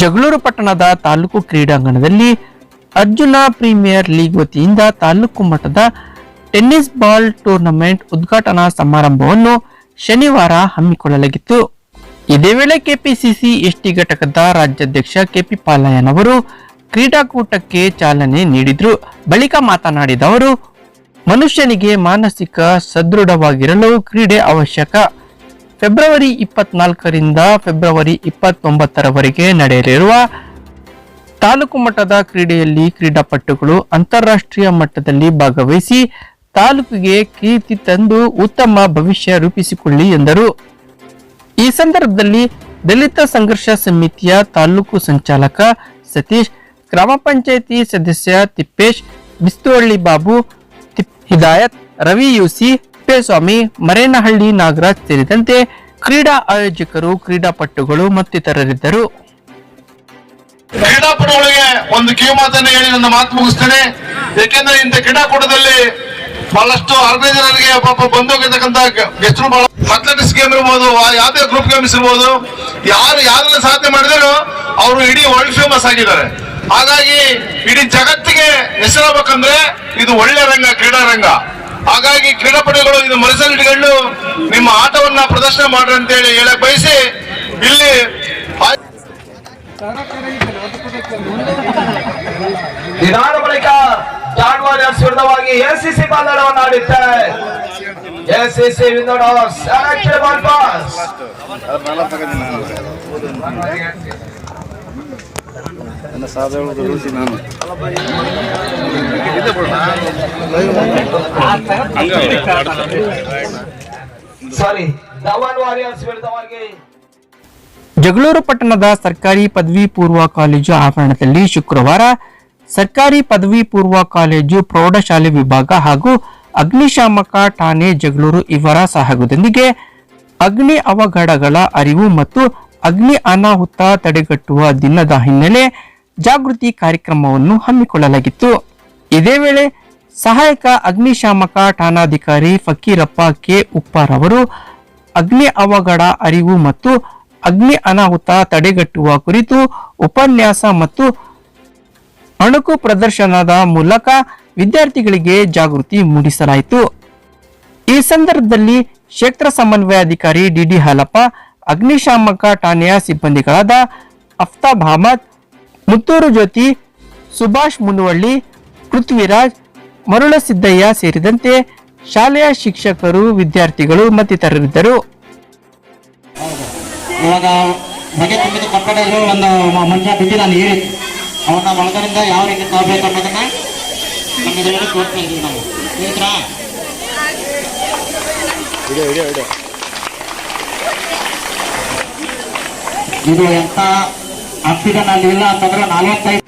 ಜಗಳೂರು ಪಟ್ಟಣದ ತಾಲೂಕು ಕ್ರೀಡಾಂಗಣದಲ್ಲಿ Arjuna premier league ವತಿಯಿಂದ ತಾಲೂಕು ಮಟ್ಟದ ಟೆನ್ನಿಸ್ ಬಾಲ್ ಟೂರ್ನಮೆಂಟ್ ಉದ್ಘಾಟನಾ ಸಮಾರಂಭವನ್ನು ಶನಿವಾರ ಹಮ್ಮಿಕೊಳ್ಳಲಾಗಿತ್ತು. ಇದೇ ವೇಳೆ ಕೆಪಿಸಿಸಿ ಎಸ್ಟಿ ಘಟಕದ ರಾಜ್ಯಾಧ್ಯಕ್ಷ ಕೆಪಿ ಪಾಲಯ್ಯನ್ ಅವರು ಕ್ರೀಡಾಕೂಟಕ್ಕೆ ಚಾಲನೆ ನೀಡಿದ್ರು. ಬಳಿಕ ಮಾತನಾಡಿದ ಅವರು, ಮನುಷ್ಯನಿಗೆ ಮಾನಸಿಕ ಸದೃಢವಾಗಿರಲು ಕ್ರೀಡೆ ಅವಶ್ಯಕ. ಫೆಬ್ರವರಿ ಇಪ್ಪತ್ನಾಲ್ಕರಿಂದ ಫೆಬ್ರವರಿ ಇಪ್ಪತ್ತೊಂಬತ್ತರವರೆಗೆ ನಡೆಯಲಿರುವ ತಾಲೂಕು ಮಟ್ಟದ ಕ್ರೀಡೆಯಲ್ಲಿ ಕ್ರೀಡಾಪಟುಗಳು ಅಂತಾರಾಷ್ಟ್ರೀಯ ಮಟ್ಟದಲ್ಲಿ ಭಾಗವಹಿಸಿ ತಾಲೂಕಿಗೆ ಕೀರ್ತಿ ತಂದು ಉತ್ತಮ ಭವಿಷ್ಯ ರೂಪಿಸಿಕೊಳ್ಳಿ ಎಂದರು. ಈ ಸಂದರ್ಭದಲ್ಲಿ ದಲಿತ ಸಂಘರ್ಷ ಸಮಿತಿಯ ತಾಲೂಕು ಸಂಚಾಲಕ ಸತೀಶ್, ಗ್ರಾಮ ಪಂಚಾಯಿತಿ ಸದಸ್ಯ ತಿಪ್ಪೇಶ್, ಬಿಸ್ತುವಳ್ಳಿ ಬಾಬು ಹಿದಾಯತ್, ರವಿ ಯುಸಿ ತಿಪ್ಪೇಸ್ವಾಮಿ, ಮರೇನಹಳ್ಳಿ ನಾಗರಾಜ್ ಸೇರಿದಂತೆ ಕ್ರೀಡಾ ಆಯೋಜಕರು, ಕ್ರೀಡಾಪಟುಗಳು ಮತ್ತಿತರರಿದ್ದರು. ಕ್ರೀಡಾಪಟುಗಳಿಗೆ ಒಂದು ಕಿವಿ ಮಾತನ್ನು ಹೇಳಿ ನನ್ನ ಮಾತು ಮುಗಿಸ್ತೇನೆ. ಯಾಕೆಂದ್ರೆ ಇಂಥ ಕ್ರೀಡಾಕೂಟದಲ್ಲಿ ಬಹಳಷ್ಟು ಆರ್ಗನೈಸರ್ಗೆ ಪಾಪ ಬಂದೋಗಿರ್ತಕ್ಕಂತ ಗೆಸ್ಟ್ರು ಬಹಳ ಅಥ್ಲೆಟಿಕ್ಸ್ ಗೇಮ್ ಇರ್ಬೋದು ಯಾವ್ದೇ ಗ್ರೂಪ್ ಗೇಮ್ಸ್ ಇರ್ಬೋದು, ಯಾರು ಯಾರನ್ನ ಸಾಧನೆ ಮಾಡಿದ್ರು ಅವರು ಇಡೀ ವರ್ಲ್ಡ್ ಫೇಮಸ್ ಆಗಿದ್ದಾರೆ. ಹಾಗಾಗಿ ಇಡೀ ಜಗತ್ತಿಗೆ ಹೆಸರಾಗಬೇಕಂದ್ರೆ ಇದು ಒಳ್ಳೆ ರಂಗ, ಕ್ರೀಡಾ ರಂಗ. ಹಾಗಾಗಿ ಕ್ರೀಡಾಪಟುಗಳು ಇದು ಮನಸ್ಸಲ್ಲಿಟ್ಟುಕೊಂಡು ನಿಮ್ಮ ಆಟವನ್ನ ಪ್ರದರ್ಶನ ಮಾಡ್ರಿ ಅಂತೇಳಿ ಹೇಳಕ್ ಬಯಸಿ ಇಲ್ಲಿ ಇದಾದ ಬಳಿಕ ವಾರಿಯರ್ಸ್ ವಿರುದ್ಧವಾಗಿ ಎಸಿಸಿ ಬಾಲ್ಡವನ್ನು ಆಡುತ್ತೆ. ಎಸಿಸಿ ಸೆಲೆಕ್ಟೆಡ್ ಬಾಲ್ ಪಾಸ್ ನನ್ನ ಸಾಧಾರಣ ರೂಸಿ ನಾನು. ಜಗಳೂರು ಪಟ್ಟಣದ ಸರ್ಕಾರಿ ಪದವಿ ಪೂರ್ವ ಕಾಲೇಜು ಆವರಣದಲ್ಲಿ ಶುಕ್ರವಾರ ಸರ್ಕಾರಿ ಪದವಿ ಪೂರ್ವ ಕಾಲೇಜು ಪ್ರೌಢಶಾಲೆ ವಿಭಾಗ ಹಾಗೂ ಅಗ್ನಿಶಾಮಕ ಠಾಣೆ ಜಗಳೂರು ಇವರ ಸಹಯೋಗದೊಂದಿಗೆ ಅಗ್ನಿ ಅವಘಡಗಳ ಅರಿವು ಮತ್ತು ಅಗ್ನಿ ಅನಾಹುತ ತಡೆಗಟ್ಟುವ ದಿನದ ಹಿನ್ನೆಲೆ ಜಾಗೃತಿ ಕಾರ್ಯಕ್ರಮವನ್ನು ಹಮ್ಮಿಕೊಳ್ಳಲಾಗಿತ್ತು. ಇದೇ ವೇಳೆ ಸಹಾಯಕ ಅಗ್ನಿಶಾಮಕ ಠಾಣಾಧಿಕಾರಿ ಫಕೀರಪ್ಪ ಕೆ ಉಪ್ಪಾರ್ ಅವರು ಅಗ್ನಿ ಅವಘಡ ಅರಿವು ಮತ್ತು ಅಗ್ನಿ ಅನಾಹುತ ತಡೆಗಟ್ಟುವ ಕುರಿತು ಉಪನ್ಯಾಸ ಮತ್ತು ಅಣುಕು ಪ್ರದರ್ಶನದ ಮೂಲಕ ವಿದ್ಯಾರ್ಥಿಗಳಿಗೆ ಜಾಗೃತಿ ಮೂಡಿಸಲಾಯಿತು. ಈ ಸಂದರ್ಭದಲ್ಲಿ ಕ್ಷೇತ್ರ ಸಮನ್ವಯಾಧಿಕಾರಿ ಡಿಡಿ ಹಾಲಪ್ಪ ಅಗ್ನಿಶಾಮಕ ಠಾಣೆಯ ಸಿಬ್ಬಂದಿಗಳಾದ ಅಫ್ತಾಬ್ ಅಹಮದ್ ಮುತ್ತೂರು ಜ್ಯೋತಿ ಸುಭಾಷ್ ಮುನುವಳ್ಳಿ ಪೃಥ್ವಿರಾಜ್ ಮರುಳಸಿದ್ದಯ್ಯ ಸೇರಿದಂತೆ ಶಾಲೆಯ ಶಿಕ್ಷಕರು ವಿದ್ಯಾರ್ಥಿಗಳು ಮತ್ತಿತರರಿದ್ದರು. ಇವಾಗ ಬಗೆ ತುಂಬಿದ ಕಟ್ಟಡಗಳು ಒಂದು ಮ- ಮಂಚ ಬಿದ್ದು ನಾನು ಹೇಳಿ ಅವನ್ನ ಒಳಗಡೆಯಿಂದ ಯಾವ ರೀತಿ ತಗೋಬೇಕು ಅನ್ನೋದನ್ನ ನಮ್ಮ ಇದರಲ್ಲಿ ತೋರಿಸ್ತಾ ಇದೀವಿ ನಾವು. ಇದು ಎಂತ ಆಕ್ಸಿಜನ್ ಅಲ್ಲಿ ಇಲ್ಲ ಅಂತಂದ್ರೆ ನಲವತ್ತೈದು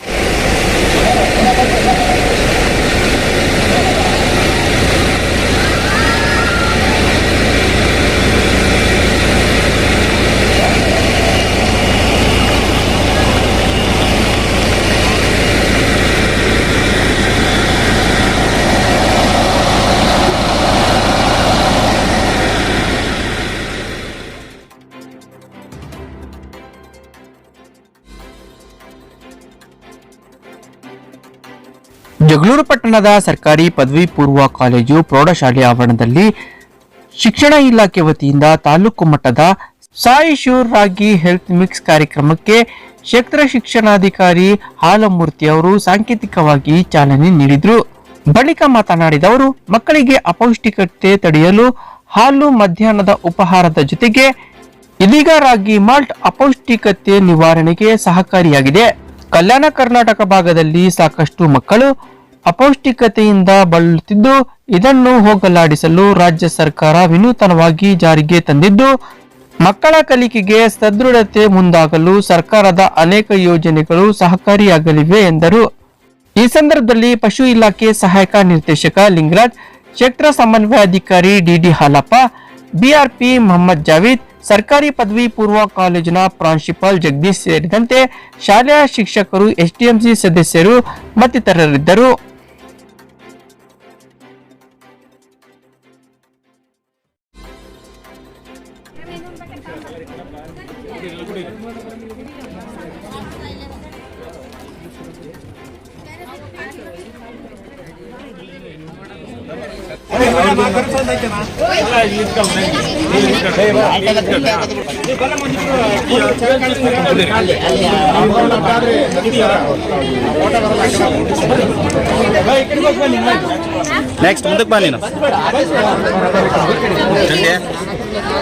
ಜಗಳೂರು ಪಟ್ಟಣದ ಸರ್ಕಾರಿ ಪದವಿ ಪೂರ್ವ ಕಾಲೇಜು ಪ್ರೌಢಶಾಲೆ ಆವರಣದಲ್ಲಿ ಶಿಕ್ಷಣ ಇಲಾಖೆ ವತಿಯಿಂದ ತಾಲೂಕು ಮಟ್ಟದ Sai sure ragi health mix ಕಾರ್ಯಕ್ರಮಕ್ಕೆ ಕ್ಷೇತ್ರ ಶಿಕ್ಷಣಾಧಿಕಾರಿ ಹಾಲಮೂರ್ತಿ ಅವರು ಸಾಂಕೇತಿಕವಾಗಿ ಚಾಲನೆ ನೀಡಿದರು. ಬಳಿಕ ಮಾತನಾಡಿದ ಅವರು, ಮಕ್ಕಳಿಗೆ ಅಪೌಷ್ಟಿಕತೆ ತಡೆಯಲು ಹಾಲು ಮಧ್ಯಾಹ್ನದ ಉಪಹಾರದ ಜೊತೆಗೆ ಇದೀಗ ರಾಗಿ ಮಾಲ್ಟ್ ಅಪೌಷ್ಟಿಕತೆ ನಿವಾರಣೆಗೆ ಸಹಕಾರಿಯಾಗಿದೆ. ಕಲ್ಯಾಣ ಕರ್ನಾಟಕ ಭಾಗದಲ್ಲಿ ಸಾಕಷ್ಟು ಮಕ್ಕಳು ಅಪೌಷ್ಟಿಕತೆಯಿಂದ ಬಳಲುತ್ತಿದ್ದು, ಇದನ್ನು ಹೋಗಲಾಡಿಸಲು ರಾಜ್ಯ ಸರ್ಕಾರ ವಿನೂತನವಾಗಿ ಜಾರಿಗೆ ತಂದಿದ್ದು, ಮಕ್ಕಳ ಕಲಿಕೆಗೆ ಸದೃಢತೆ ಮುಂದಾಗಲು ಸರ್ಕಾರದ ಅನೇಕ ಯೋಜನೆಗಳು ಸಹಕಾರಿಯಾಗಲಿವೆ ಎಂದರು. ಈ ಸಂದರ್ಭದಲ್ಲಿ ಪಶು ಇಲಾಖೆ ಸಹಾಯಕ ನಿರ್ದೇಶಕ ಲಿಂಗರಾಜ್, ಕ್ಷೇತ್ರ ಸಮನ್ವಯಾಧಿಕಾರಿ ಡಿಡಿ ಹಾಲಪ್ಪ, ಬಿಆರ್ಪಿ ಮೊಹಮ್ಮದ್ ಜಾವೀದ್, ಸರ್ಕಾರಿ ಪದವಿ ಪೂರ್ವ ಕಾಲೇಜಿನ ಪ್ರಾಂಶುಪಾಲ್ ಜಗದೀಶ್ ಸೇರಿದಂತೆ ಶಾಲೆಯ ಶಿಕ್ಷಕರು, ಎಸ್ಡಿಎಂಸಿ ಸದಸ್ಯರು ಮತ್ತಿತರರಿದ್ದರು. ನೆಕ್ಸ್ಟ್ ಮುಂದಕ್ಕೆ ಬನ್ನಿ ನಾವು